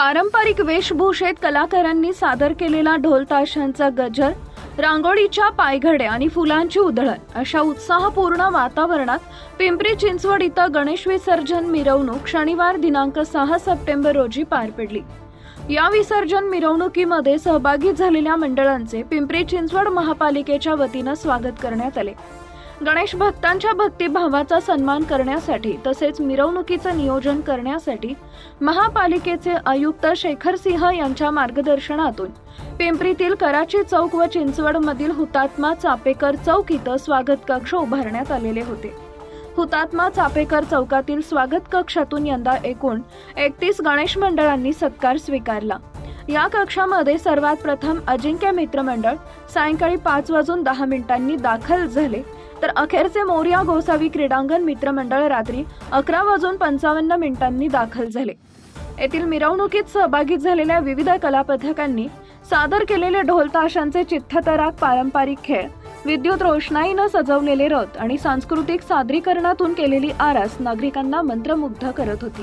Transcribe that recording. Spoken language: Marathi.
पारंपरिक वेशभूषेत कलाकारांनी सादर केलेला ढोलताशांचा गजर रांगोळीच्या पायघड्या आणि फुलांची उधळण अशा उत्साहपूर्ण वातावरणात पिंपरी चिंचवड इथं गणेश विसर्जन मिरवणूक शनिवार दिनांक सहा सप्टेंबर रोजी पार पडली. या विसर्जन मिरवणुकीमध्ये सहभागी झालेल्या मंडळांचे पिंपरी चिंचवड महापालिकेच्या वतीनं स्वागत करण्यात आले. गणेश भक्तांच्या भक्तिभावाचा सन्मान करण्यासाठी तसेच मिरवणुकीचं नियोजन करण्यासाठी महापालिकेचे आयुक्त शेखर सिंह यांच्या मार्गदर्शनातून पिंपरीतील कराची चौक व चिंचवडमधील हुतात्मा चापेकर चौक इथं स्वागत कक्ष उभारण्यात आलेले होते. हुतात्मा चापेकर चौकातील स्वागत कक्षातून यंदा एकूण एकतीस गणेश मंडळांनी सत्कार स्वीकारला. या कक्षामध्ये सर्वात प्रथम अजिंक्य मित्रमंडळ सायंकाळी पाच वाजून दहा मिनिटांनी दाखल झाले. तर अखेरचे मोर्या गोसावी क्रीडांगण मित्रमंडळ रात्री अकरा वाजून पंचावन्न मिनिटांनी दाखल झाले. येथील मिरवणुकीत सहभागी झालेल्या विविध कलापथकांनी सादर केलेले ढोलताशांचे ताशांचे पारंपरिक खेळ विद्युत रोषणाईनं सजवलेले रथ आणि सांस्कृतिक सादरीकरणातून केलेली आरास नागरिकांना मंत्रमुग्ध करत होती.